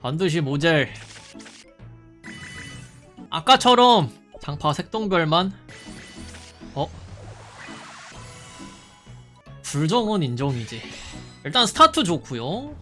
반드시 모젤 아까처럼 장파 색동별만? 어? 불정은 인정이지. 일단 스타트 좋고요.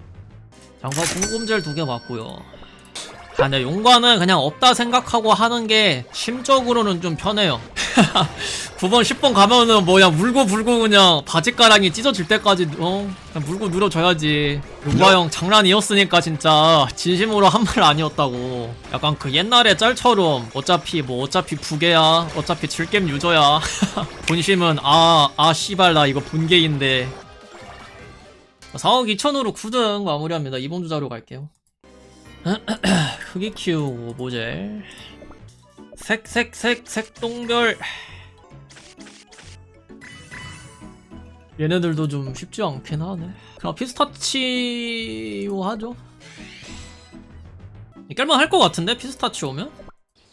장파 궁금젤 두 개 맞고요. 아, 근데 용과는 그냥 없다 생각하고 하는 게 심적으로는 좀 편해요 9번 10번 가면은 뭐야 물고 불고 그냥 바지가랑이 찢어질 때까지 어? 그냥 물고 늘어져야지. 용과 형 장난이었으니까 진짜 진심으로 한 말 아니었다고. 약간 그 옛날의 짤처럼 어차피 뭐 어차피 부계야 어차피 질겜 유저야. 본심은 아아 씨발 나 이거 본계인데. 4억 2천으로 9등 마무리합니다. 이번 주자로 갈게요. 크기 키우고 모젤 색색색 색동별 얘네들도 좀 쉽지 않긴 하네. 그냥 피스타치오 하죠. 깰만 할 것 같은데 피스타치오면?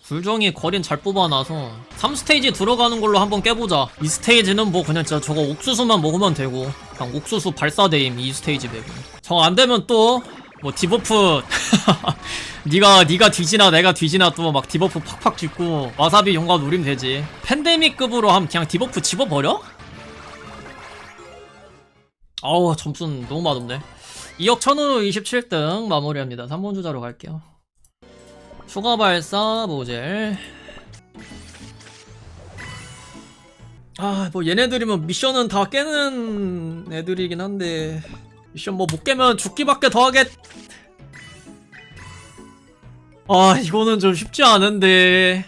불정이 거린 잘 뽑아놔서 3스테이지 들어가는 걸로 한번 깨보자. 2스테이지는 뭐 그냥 진짜 저거 옥수수만 먹으면 되고 그냥 옥수수 발사대임 2스테이지 맵은 정 안되면 또 뭐 디버프. 니가 니가 뒤지나 내가 뒤지나 또 막 디버프 팍팍 짓고 와사비 용과 노리면 되지. 팬데믹급으로 하면 그냥 디버프 집어버려? 아우 점수는 너무 맛없네. 2억 1000으로 27등 마무리합니다. 3번 주자로 갈게요. 추가 발사 모젤. 아 뭐 얘네들이면 미션은 다 깨는 애들이긴 한데 미션 뭐 못 깨면 죽기밖에 더 하겠 아 이거는 좀 쉽지 않은데.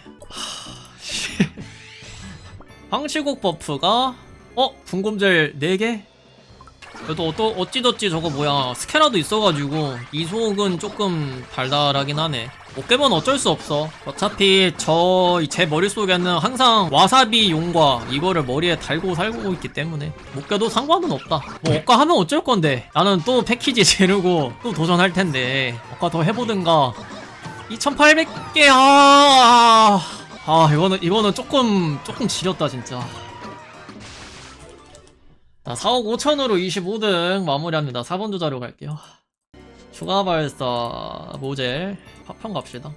방치국 버프가 어? 분검젤 4개? 그래도 어떠, 어찌저찌 저거 뭐야 스케라도 있어가지고 이속은 조금 달달하긴 하네. 못 깨면 어쩔 수 없어. 어차피 저 제 머릿속에는 항상 와사비 용과 이거를 머리에 달고 살고 있기 때문에 못 깨도 상관은 없다. 뭐 억까 하면 어쩔 건데. 나는 또 패키지 지르고 또 도전할 텐데. 억까 더 해보든가. 2800개 아, 아 이거는 이거는 조금 조금 지렸다 진짜 자, 4억 5천으로 25등 마무리합니다. 4번 주자로 갈게요. 추가 발사, 모젤, 파편 갑시다.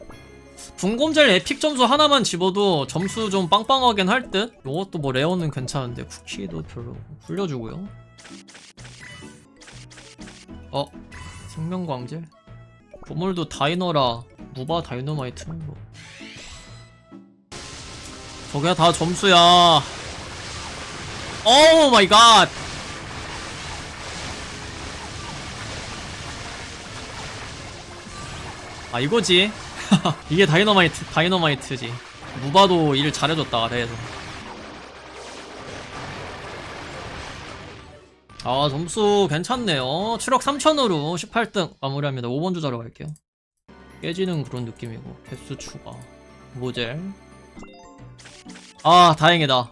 분곰젤 에픽 점수 하나만 집어도 점수 좀 빵빵하긴 할 듯? 요것도 뭐 레어는 괜찮은데 쿠키도 별로 굴려주고요. 어? 생명광젤? 보물도 다이너라 무바 다이너마이트 뭐. 저게 다 점수야. 오 마이 갓. 아 이거지. 이게 다이너마이트 다이너마이트지. 무바도 일 잘해줬다 아래에서. 아 점수 괜찮네요. 7억 3천으로 18등 마무리합니다. 5번 주자로 갈게요. 깨지는 그런 느낌이고 개수 추가. 모젤. 아 다행이다.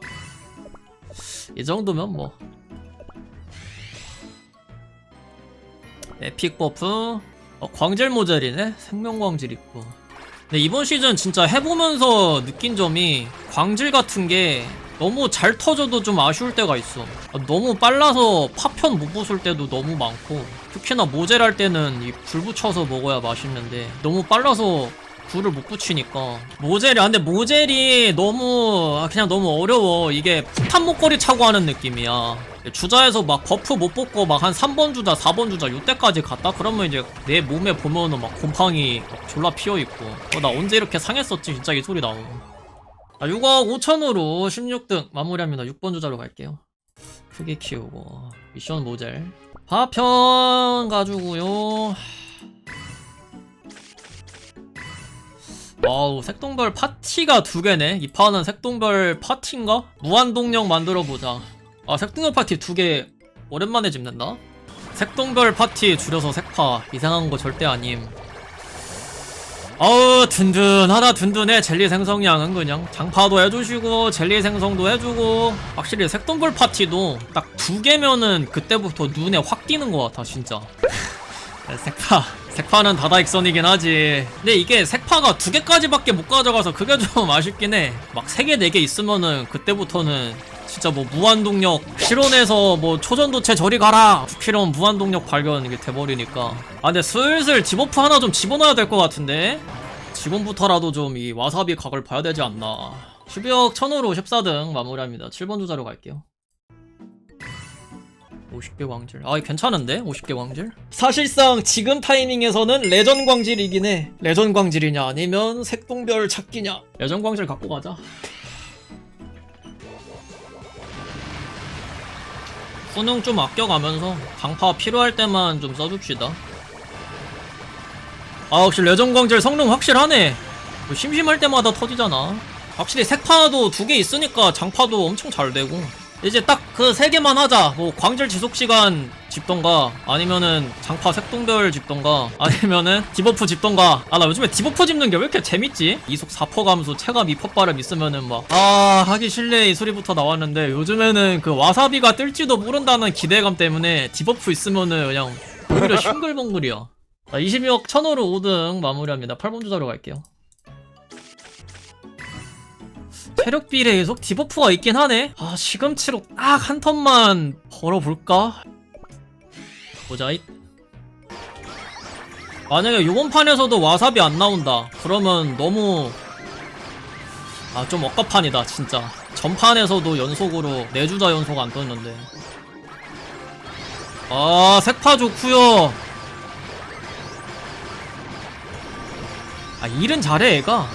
이 정도면 뭐. 에픽 버프. 어, 광질 모델이네? 생명광질 있고. 근데 이번 시즌 진짜 해보면서 느낀 점이 광질 같은 게 너무 잘 터져도 좀 아쉬울 때가 있어. 아, 너무 빨라서 파편 못 부술 때도 너무 많고 특히나 모젤 할 때는 이 불 붙여서 먹어야 맛있는데 너무 빨라서 불을 못 붙이니까. 모젤이 아 근데 모젤이 너무 아, 그냥 너무 어려워. 이게 폭탄 목걸이 차고 하는 느낌이야. 주자에서 막 버프 못 뽑고 막 한 3번 주자 4번 주자 요때까지 갔다? 그러면 이제 내 몸에 보면은 막 곰팡이 막 졸라 피어있고. 어, 나 언제 이렇게 상했었지? 진짜 이 소리 나오고. 아 6억 5천으로 16등 마무리합니다. 6번 주자로 갈게요. 크게 키우고. 미션 모젤. 파편 가지고요 와우 색동별 파티가 두 개네. 이 판은 색동별 파티인가? 무한동력 만들어보자. 아 색동별 파티 두 개 오랜만에 집는다? 색동별 파티 줄여서 색파. 이상한 거 절대 아님. 어우 든든하다 든든해. 젤리 생성량은 그냥. 장파도 해주시고 젤리 생성도 해주고. 확실히 색동별 파티도 딱 두 개면은 그때부터 눈에 확 띄는 것 같아 진짜. 네, 색파 색파는 다다익선이긴 하지. 근데 이게 색파가 두 개까지밖에 못 가져가서 그게 좀 아쉽긴 해막 세 개 네 개 있으면은 그때부터는 진짜 뭐 무한동력 실온에서 뭐 초전도체 저리 가라! 부키런 무한동력 발견 이게 돼버리니까. 아 근데 슬슬 디버프 하나 좀 집어넣어야 될 것 같은데? 지금부터라도 좀 이 와사비 각을 봐야 되지 않나. 12억 1000으로 14등 마무리합니다. 7번 주자로 갈게요 50개 광질. 아 괜찮은데? 50개 광질? 사실상 지금 타이밍에서는 레전 광질이긴 해. 레전 광질이냐 아니면 색동별 찾기냐. 레전 광질 갖고 가자. 수능 좀 아껴가면서 강파 필요할 때만 좀 써줍시다. 아 역시 레전 광질 성능 확실하네? 뭐 심심할 때마다 터지잖아. 확실히 색파도 두 개 있으니까 장파도 엄청 잘 되고 이제 딱 그 세 개만 하자. 뭐 광질 지속 시간 집던가 아니면은 장파 색동별 집던가 아니면은 디버프 집던가. 아 나 요즘에 디버프 집는 게 왜 이렇게 재밌지? 이속 4퍼 감소 체감 2퍼 빠름 있으면은 막 아 하기 싫네. 이 소리부터 나왔는데 요즘에는 그 와사비가 뜰지도 모른다는 기대감 때문에 디버프 있으면은 그냥 오히려 싱글벙글이야. 자, 22억 1000으로 5등 마무리합니다. 8번 주자로 갈게요 체력 비례 계속 디버프가 있긴 하네. 아 시금치로 딱 한 턴만 벌어볼까? 보자 잇. 만약에 요번 판에서도 와사비 안 나온다. 그러면 너무 아 좀 억까판이다 진짜. 전판에서도 연속으로 4주자 연속 안 떴는데. 아 색파 좋구요. 아 일은 잘해 애가.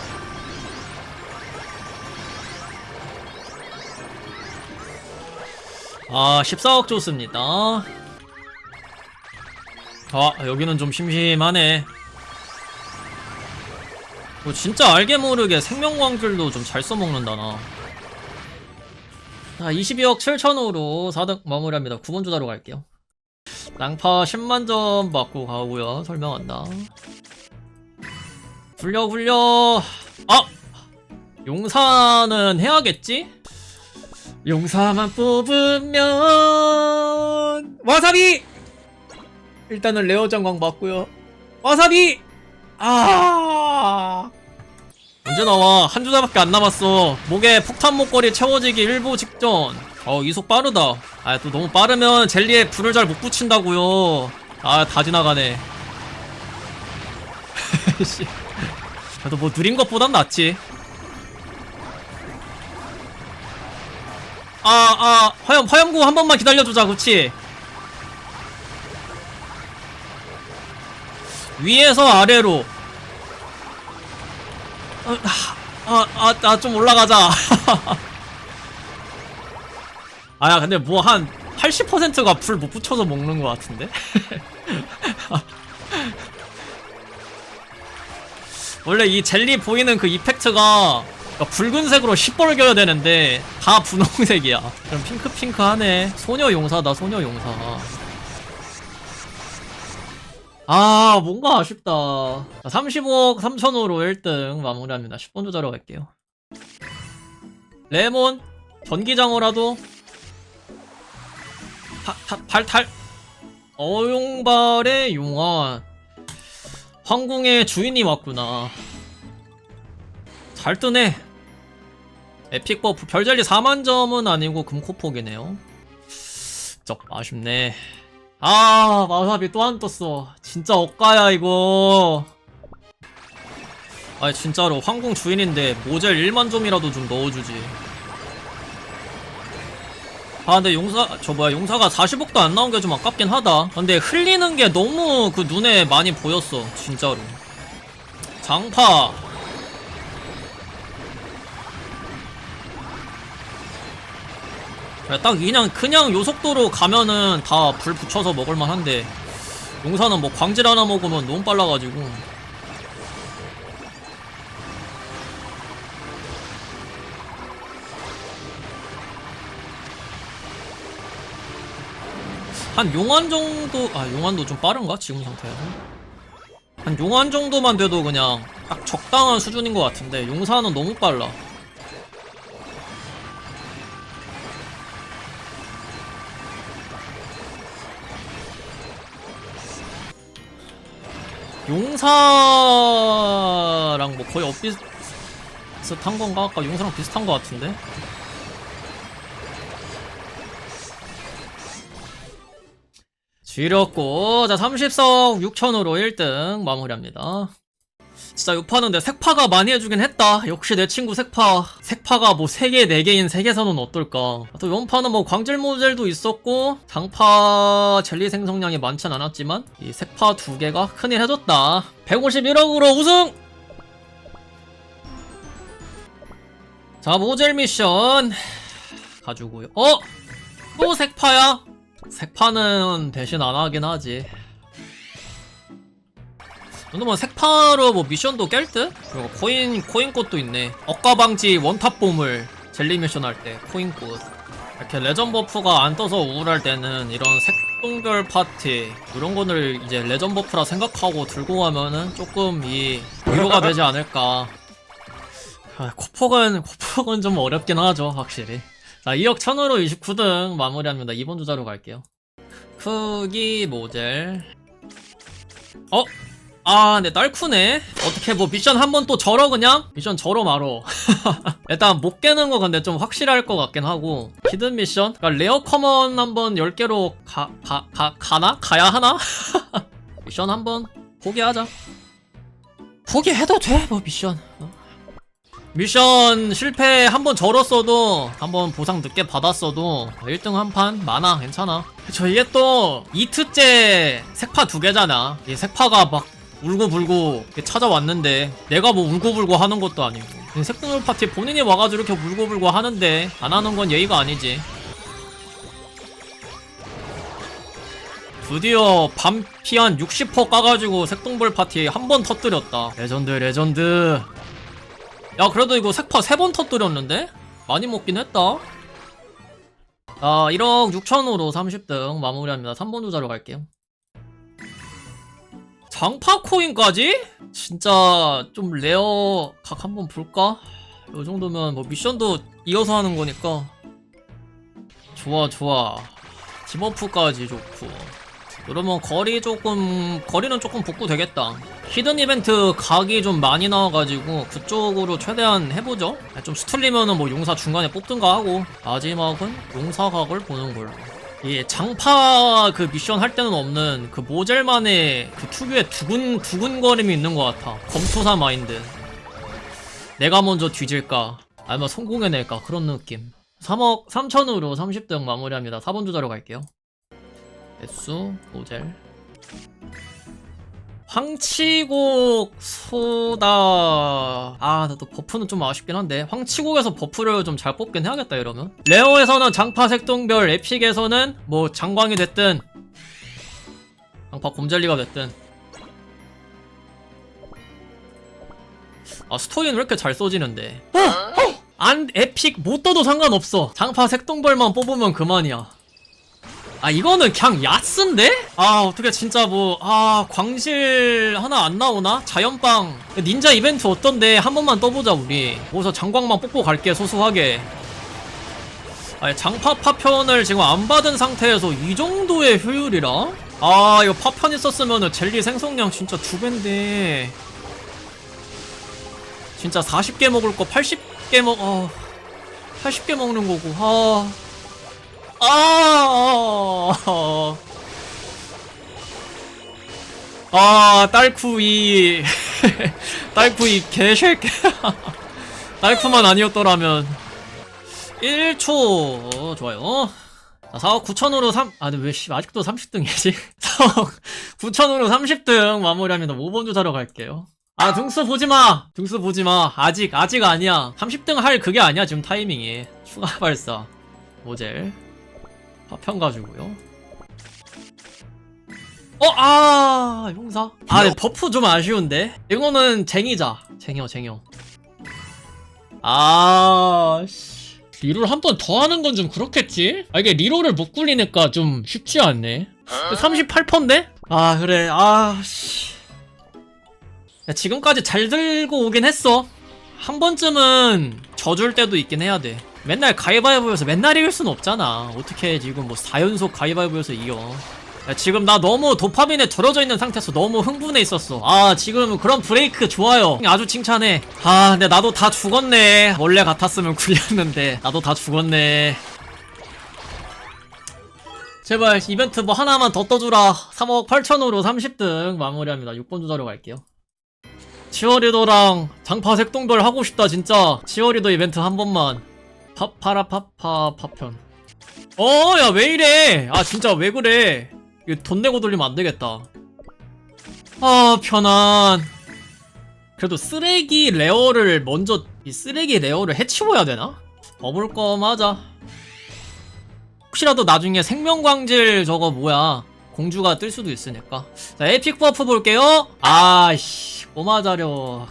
아 14억 좋습니다 아 여기는 좀 심심하네 뭐 진짜 알게 모르게 생명광질도 좀 잘 써먹는다 나 자, 22억 7천으로 4등 마무리합니다. 9번 주다로 갈게요. 낭파 10만점 받고 가고요. 설명한다. 굴려, 굴려. 아! 용사는 해야겠지? 용사만 뽑으면. 와사비! 일단은 레어 장광 맞고요. 와사비! 아! 언제 나와? 한 주자밖에 안 남았어. 목에 폭탄 목걸이 채워지기 일보 직전. 어 이속 빠르다. 아 또 너무 빠르면 젤리에 불을 잘 못 붙인다고요. 아 다 지나가네. 씨. 그래도 뭐 느린 것보단 낫지 아, 아, 화염, 화염구 한 번만 기다려주자, 그치? 위에서 아래로. 어, 아, 아, 아, 좀 올라가자. 아, 야, 근데 뭐 한 80%가 불 못 붙여서 먹는 것 같은데? 원래 이 젤리 보이는 그 이펙트가 그러니까 붉은색으로 시뻘겨야 되는데 다 분홍색이야. 그럼 핑크핑크하네. 소녀 용사다, 소녀 용사. 아, 뭔가 아쉽다. 35억 3천으로 1등 마무리합니다. 10번 조자로 갈게요. 레몬, 전기장어라도. 탈탈. 어용발의 용환. 황궁의 주인이 왔구나. 잘 뜨네. 에픽 버프 별자리 4만 점은 아니고 금코폭이네요. 쩍 아쉽네. 아 마사비 또 안 떴어. 진짜 억가야 이거. 아니 진짜로 황궁 주인인데 모젤 1만 점이라도 좀 넣어주지. 아 근데 용사 저 뭐야 용사가 40억도 안 나온 게 좀 아깝긴 하다. 근데 흘리는 게 너무 그 눈에 많이 보였어 진짜로. 장파 딱 그냥 그냥 요 속도로 가면은 다 불 붙여서 먹을만 한데. 용사는 뭐 광질 하나 먹으면 너무 빨라가지고. 한 용환 정도 아 용환도 좀 빠른가? 지금 상태에서? 한 용환 정도만 돼도 그냥 딱 적당한 수준인 것 같은데 용사는 너무 빨라 용사랑 뭐 거의 엇비슷한 건가? 아까 용사랑 비슷한 것 같은데? 지렸고, 자 30성 6000으로 1등 마무리합니다. 진짜 요 판은 내 색파가 많이 해주긴 했다. 역시 내 친구 색파. 색파가 뭐 3개 4개인 세계선은 어떨까. 또 연판은 뭐 광질 모델도 있었고 장파 젤리 생성량이 많진 않았지만 이 색파 두 개가 큰일 해줬다. 151억으로 우승! 자 모젤 미션. 가지고요. 어? 또 색파야? 색파는 대신 안 하긴 하지 정도면 색파로 뭐 미션도 깰 듯? 그리고 코인, 코인 꽃도 있네. 억가방지 원탑 보물 젤리 미션 할 때 코인꽃. 이렇게 레전 버프가 안 떠서 우울할 때는 이런 색동별 파티 이런 거를 이제 레전 버프라 생각하고 들고 가면은 조금 이 위로가 되지 않을까. 아, 코폭은 코폭은 좀 어렵긴 하죠 확실히. 자 2억 1000으로 29등 마무리합니다. 2번 주자로 갈게요. 크기 모델. 어? 아, 네, 딸쿠네. 어떻게 뭐 미션 한 번 또 절어 그냥? 미션 절어 말어. 일단 못 깨는 거 근데 좀 확실할 것 같긴 하고. 히든 미션? 그러니까 레어 커먼 한번 10개로 가, 가, 가, 가나? 가야 하나? 미션 한번 포기하자. 포기해도 돼, 뭐 미션. 어? 미션 실패 한 번 절었어도 한 번 보상 늦게 받았어도 1등 한 판 많아 괜찮아 저 이게 또 이트째 색파 두 개잖아 이 색파가 막 울고불고 찾아왔는데 내가 뭐 울고불고 하는 것도 아니고. 색동물 파티 본인이 와가지고 이렇게 울고불고 하는데 안 하는 건 예의가 아니지. 드디어 반피 한 60% 까가지고 색동벌 파티 한번 터뜨렸다. 레전드 레전드. 야 그래도 이거 색파 세 번 터뜨렸는데? 많이 먹긴 했다. 아 1억 6천으로 30등 마무리합니다. 3번 주자로 갈게요 장파 코인까지? 진짜 좀 레어 각 한번 볼까? 요 정도면 뭐 미션도 이어서 하는 거니까. 좋아 좋아. 디버프까지 좋고. 그러면 거리 조금 거리는 조금 복구 되겠다. 히든 이벤트 각이 좀 많이 나와가지고 그쪽으로 최대한 해보죠. 좀 수틀리면은 뭐 용사 중간에 뽑든가 하고 마지막은 용사 각을 보는 걸로 이 장파 그 미션 할 때는 없는 그 모젤만의 그 특유의 두근 두근거림이 있는 것 같아. 검투사 마인드. 내가 먼저 뒤질까? 아니면 성공해낼까? 그런 느낌. 3억 3천으로 30등 마무리합니다. 4번 주자로 갈게요. 배수 모젤 황치곡 소다. 아 나도 버프는 좀 아쉽긴 한데. 황치곡에서 버프를 좀 잘 뽑긴 해야겠다 이러면. 레어에서는 장파 색동별 에픽에서는 뭐 장광이 됐든 장파 곰젤리가 됐든. 아 스토리는 왜 이렇게 잘 써지는데? 안 에픽 못 떠도 상관없어. 장파 색동별만 뽑으면 그만이야 아 이거는 그냥 야스인데? 아 어떻게 진짜 뭐 아 광실 하나 안 나오나? 자연빵. 닌자 이벤트 어떤데? 한 번만 떠보자 우리. 거기서 장광만 뽑고 갈게 소소하게. 아니 장파 파편을 지금 안 받은 상태에서 이 정도의 효율이라? 아 이거 파편 있었으면은 젤리 생성량 진짜 두 배인데. 진짜 40개 먹을 거 80개 먹.. 어 80개 먹는 거고 아. 아, 아, 딸쿠이, 딸쿠이 개새끼. 딸쿠만 아니었더라면 1초 좋아요. 자, 4억 9천으로 3, 아, 근데 왜, 씨, 아직도 30등이지? 4억 9천으로 30등 마무리합니다. 5번 주사로 갈게요. 아, 등수 보지 마! 등수 보지 마. 아직, 아직 아니야. 30등 할 그게 아니야, 지금 타이밍이. 추가 발사. 모젤. 파편 가지고요. 어, 아, 용사. 아, 네, 버프 좀 아쉬운데. 이거는 쟁이자. 쟁여, 쟁여. 아, 씨. 리롤 한 번 더 하는 건 좀 그렇겠지? 아, 이게 리롤을 못 굴리니까 좀 쉽지 않네. 38%인데? 아, 그래. 아, 씨. 야, 지금까지 잘 들고 오긴 했어. 한 번쯤은 져줄 때도 있긴 해야 돼. 맨날 가위바위보에서 맨날 이길 순 없잖아. 어떻게 지금 뭐 4연속 가위바위보에서 이겨. 야, 지금 나 너무 도파민에 절어져 있는 상태에서 너무 흥분해 있었어. 아, 지금 그런 브레이크 좋아요. 아주 칭찬해. 아, 근데 나도 다 죽었네. 원래 같았으면 굴렸는데. 나도 다 죽었네. 제발 이벤트 뭐 하나만 더 떠주라 3억 8천으로 30등 마무리합니다 6번 주자로 갈게요 치어리더랑 장파 색동돌 하고 싶다 진짜 치어리더 이벤트 한 번만 파파라 파파 파편 어야 왜 이래 아 진짜 왜 그래 이거 돈 내고 돌리면 안 되겠다. 아 편안. 그래도 쓰레기 레어를 먼저 이 쓰레기 레어를 해치워야 되나? 버블 껌 하자. 혹시라도 나중에 생명광질 저거 뭐야 공주가 뜰 수도 있으니까. 자 에픽 버프 볼게요. 아씨 꼬마자려. 어?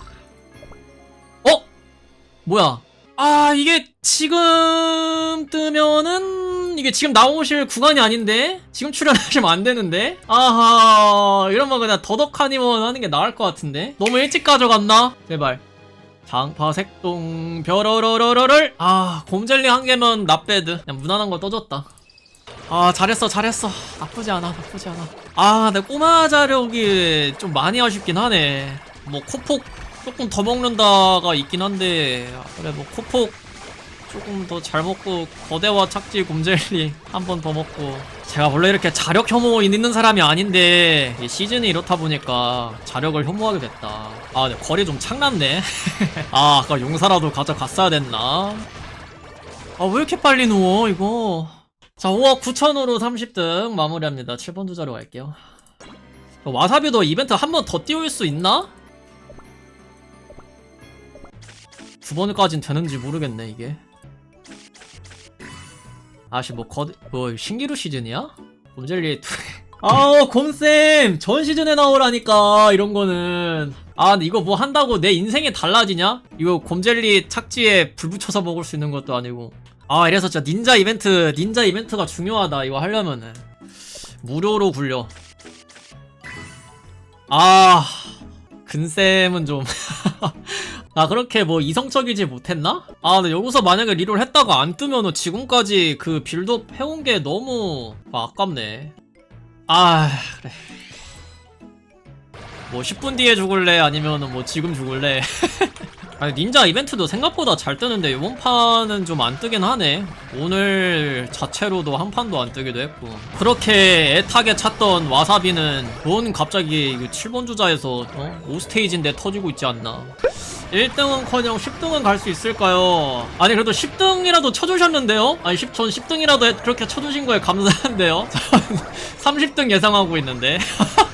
뭐야? 아 이게 지금 뜨면은 이게 지금 나오실 구간이 아닌데? 지금 출연하시면 안 되는데? 아하 이러면 그냥 더덕하니원 하는 게 나을 것 같은데? 너무 일찍 가져갔나? 제발. 장파색동 벼러러러러를. 아 곰젤리 한 개면 나배드. 그냥 무난한 거 떠줬다. 아 잘했어 잘했어. 나쁘지 않아 나쁘지 않아. 아 내 꼬마 자력이 좀 많이 아쉽긴 하네. 뭐 코폭 조금 더 먹는다가 있긴 한데 아, 그래 뭐 코폭 조금 더 잘 먹고 거대와 착지 곰젤리 한 번 더 먹고. 제가 원래 이렇게 자력 혐오 있는 사람이 아닌데 이 시즌이 이렇다 보니까 자력을 혐오하게 됐다. 아 근데 거리 좀 창났네. 아 아까 용사라도 가져갔어야 됐나? 아 왜 이렇게 빨리 누워 이거? 자 5억 9천으로 30등 마무리합니다. 7번 주자로 갈게요. 와사비도 이벤트 한 번 더 띄울 수 있나? 두 번까진 되는지 모르겠네 이게 아씨 뭐 거드 뭐 신기루 시즌이야? 곰젤리 아우 곰쌤! 전 시즌에 나오라니까 이런 거는. 아 근데 이거 뭐 한다고 내 인생이 달라지냐? 이거 곰젤리 착지에 불 붙여서 먹을 수 있는 것도 아니고. 아 이래서 진짜 닌자 이벤트 닌자 이벤트가 중요하다 이거 하려면은. 무료로 굴려. 아 근쌤은 좀 나 그렇게 뭐 이성적이지 못했나? 아 근데 여기서 만약에 리롤 했다가 안 뜨면은 지금까지 그 빌드업 해온 게 너무 아, 아깝네. 아 그래. 뭐 10분 뒤에 죽을래? 아니면은 뭐 지금 죽을래? 아니 닌자 이벤트도 생각보다 잘 뜨는데 이번 판은 좀 안 뜨긴 하네. 오늘 자체로도 한 판도 안 뜨기도 했고. 그렇게 애타게 찾던 와사비는 뭔 갑자기 7번 주자에서 어? 5스테이지인데 터지고 있지 않나 1등은커녕 10등은 갈 수 있을까요? 아니 그래도 10등이라도 쳐주셨는데요? 아니 10, 전 10등이라도 그렇게 쳐주신 거에 감사한데요? 전 30등 예상하고 있는데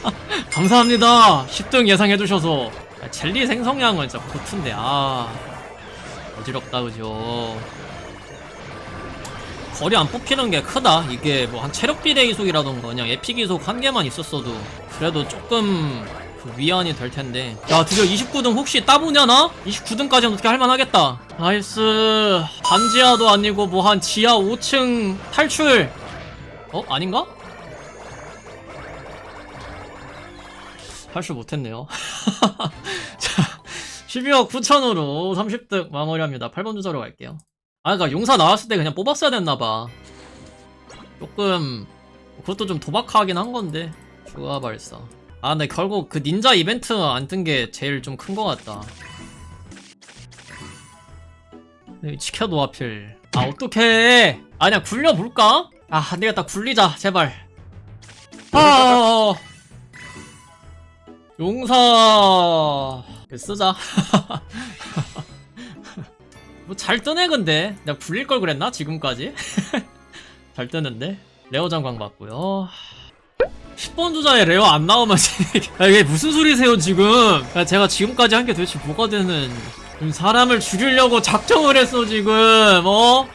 감사합니다 10등 예상해주셔서 아, 젤리 생성량은 진짜 고트인데 아 어지럽다 그죠 거리 안 뽑히는 게 크다 이게 뭐 한 체력 비례 이속이라던가 그냥 에픽 이속 한 개만 있었어도 그래도 조금 그 위안이 될 텐데. 야 드디어 29등 혹시 따보냐 나? 29등까지는 어떻게 할만하겠다. 나이스. 반지하도 아니고 뭐 한 지하 5층 탈출. 어? 아닌가? 탈출 못했네요. 자 12억 9천으로 30등 마무리합니다. 8번 주소로 갈게요. 아 그니까 용사 나왔을 때 그냥 뽑았어야 됐나봐. 조금 그것도 좀 도박하긴 한 건데. 추가 발사 아 근데 결국 그 닌자 이벤트 안 뜬 게 제일 좀 큰 거 같다. 지켜도 하필. 아 어떡해. 아니야 굴려볼까? 아 안되겠다. 굴리자 제발. 아 용사. 쓰자. 뭐 잘 뜨네 근데. 내가 굴릴 걸 그랬나 지금까지? 잘 뜨는데? 레어 장광 받고요 10번 주자에 레어 안 나오면 아, 이게 무슨 소리세요 지금 야, 제가 지금까지 한 게 도대체 뭐가 되는 지금 사람을 죽이려고 작정을 했어 지금 어?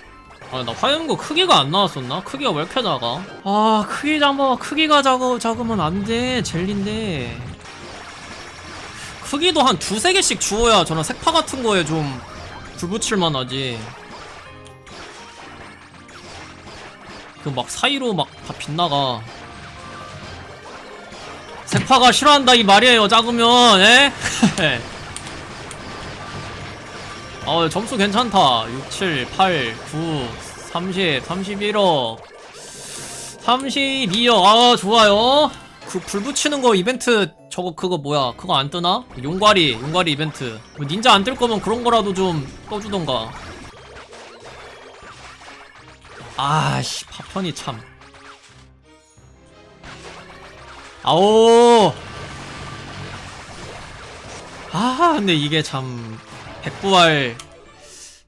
아 나 화염구 크기가 안 나왔었나? 크기가 왜 이렇게 작아? 아 크기 잡아 크기가 작아, 작으면 안 돼 젤리인데 크기도 한 두세 개씩 주어야 저런 색파 같은 거에 좀 불 붙일만 하지 그 막 사이로 막 다 빗나가 색파가 싫어한다 이 말이에요 작으면. 에? 어 점수 괜찮다. 6, 7, 8, 9, 30, 31억. 32억. 아 좋아요. 그 불 붙이는 거 이벤트 저거 그거 뭐야? 그거 안 뜨나? 용과리 용과리 이벤트. 뭐 닌자 안 뜰 거면 그런 거라도 좀 떠주던가. 아씨 파편이 참 아오. 아 근데 이게 참 백부활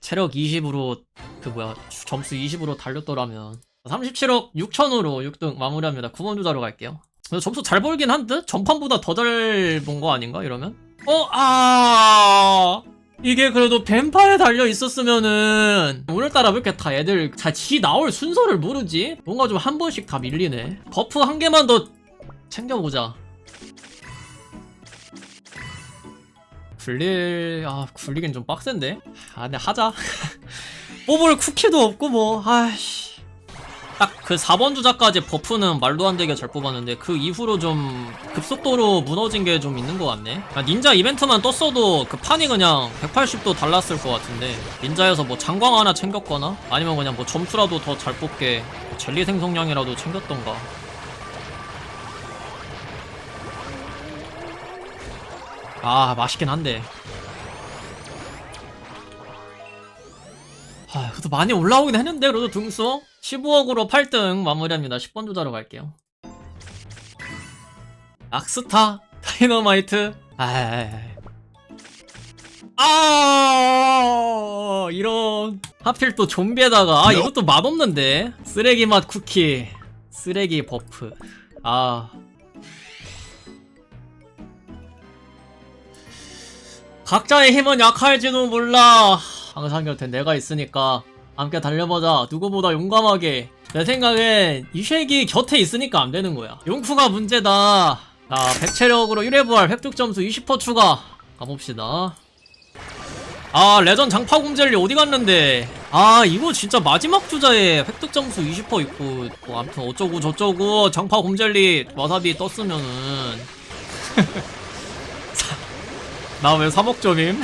체력 20으로 그 뭐야 점수 20으로 달렸더라면 37억 6천으로 6등 마무리합니다. 9번 주자로 갈게요. 점수 잘 벌긴 한 듯? 전판보다 더 잘 본 거 아닌가 이러면? 어, 아, 이게 그래도 뱀파에 달려 있었으면은 오늘따라 왜 이렇게 다 애들 자 지 나올 순서를 모르지? 뭔가 좀 한 번씩 다 밀리네. 버프 한 개만 더 챙겨보자. 굴릴, 아, 굴리긴 좀 빡센데? 아, 근데 하자. 뽑을 쿠키도 없고 뭐, 아이씨. 딱 그 4번 주자까지 버프는 말도 안 되게 잘 뽑았는데 그 이후로 좀 급속도로 무너진 게 좀 있는 것 같네. 아, 닌자 이벤트만 떴어도 그 판이 그냥 180도 달랐을 것 같은데 닌자에서 뭐 장광 하나 챙겼거나 아니면 그냥 뭐 점수라도 더 잘 뽑게 뭐 젤리 생성량이라도 챙겼던가. 아 맛있긴 한데. 아, 그래도 많이 올라오긴 했는데, 그래도 등수 15억으로 8등 마무리합니다. 10번 주자로 갈게요. 악스타, 다이너마이트, 아, 아, 이런. 하필 또 좀비에다가, 아, 이것도 맛없는데? 쓰레기 맛 쿠키, 쓰레기 버프. 아. 각자의 힘은 약할지도 몰라. 항상 곁에 내가 있으니까 함께 달려보자. 누구보다 용감하게. 내 생각엔 이쉐기 곁에 있으니까 안 되는 거야. 용쿠가 문제다. 자, 100체력으로 1회 부활 획득 점수 20% 추가. 가봅시다. 아, 레전 장파 곰젤리 어디 갔는데? 아, 이거 진짜 마지막 주자에 획득 점수 20% 있고, 뭐, 아무튼 어쩌고 저쩌고, 장파 곰젤리 와사비 떴으면은. 나왜 3억점임?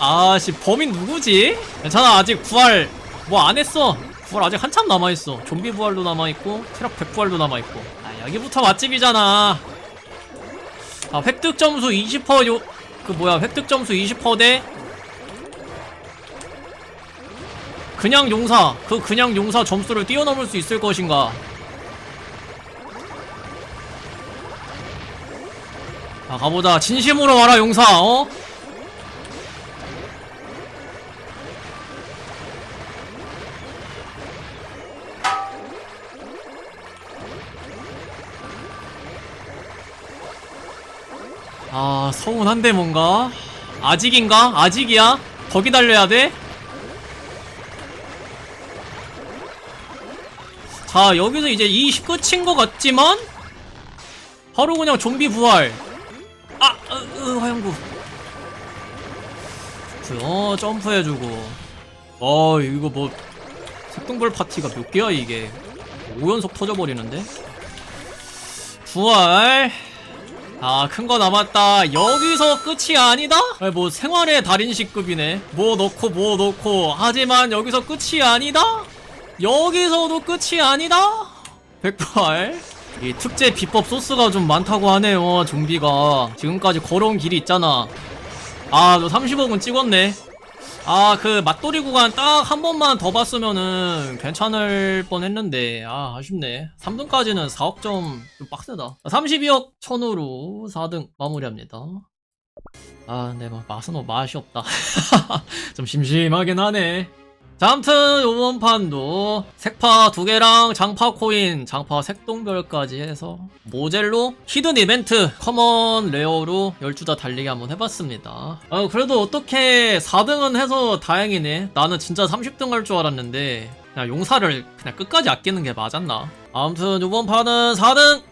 아씨 범인 누구지? 괜찮아 아직 부활 뭐 안 했어. 부활 아직 한참 남아있어. 좀비 부활도 남아있고 체력 100 부활도 남아있고. 아 여기부터 맛집이잖아. 아 획득 점수 20%요 그 뭐야 획득 점수 20%대? 그냥 용사. 그 그냥 용사 점수를 뛰어넘을 수 있을 것인가 아 가보자 진심으로 와라 용사 어? 아 서운한데 뭔가 아직인가? 아직이야? 더 기다려야 돼? 자 여기서 이제 이 끝인 것 같지만 바로 그냥 좀비 부활 아! 으, 으, 화영구 어 점프해주고 어 이거 뭐 색동벌 파티가 몇 개야 이게 5연속 터져버리는데 부활 아, 큰 거 남았다. 여기서 끝이 아니다? 아니, 뭐, 생활의 달인식급이네. 뭐 넣고, 뭐 넣고. 하지만 여기서 끝이 아니다? 여기서도 끝이 아니다? 백발. 이 특제 비법 소스가 좀 많다고 하네요, 좀비가. 지금까지 걸어온 길이 있잖아. 아, 너 30억은 찍었네. 아, 그 맛돌이 구간 딱 한 번만 더 봤으면은 괜찮을 뻔 했는데, 아, 아쉽네. 3등까지는 4억 점 좀 빡세다. 32억 천으로 4등 마무리합니다. 아, 근데 뭐 맛은 뭐 맛이 없다. 좀 심심하긴 하네. 자, 아무튼 요번 판도 색파 두 개랑 장파 코인, 장파 색동별까지 해서 모젤로 히든 이벤트 커먼 레어로 12자 달리기 한번 해봤습니다. 아, 그래도 어떻게 4등은 해서 다행이네. 나는 진짜 30등 할 줄 알았는데 그냥 용사를 그냥 끝까지 아끼는 게 맞았나? 아무튼 요번 판은 4등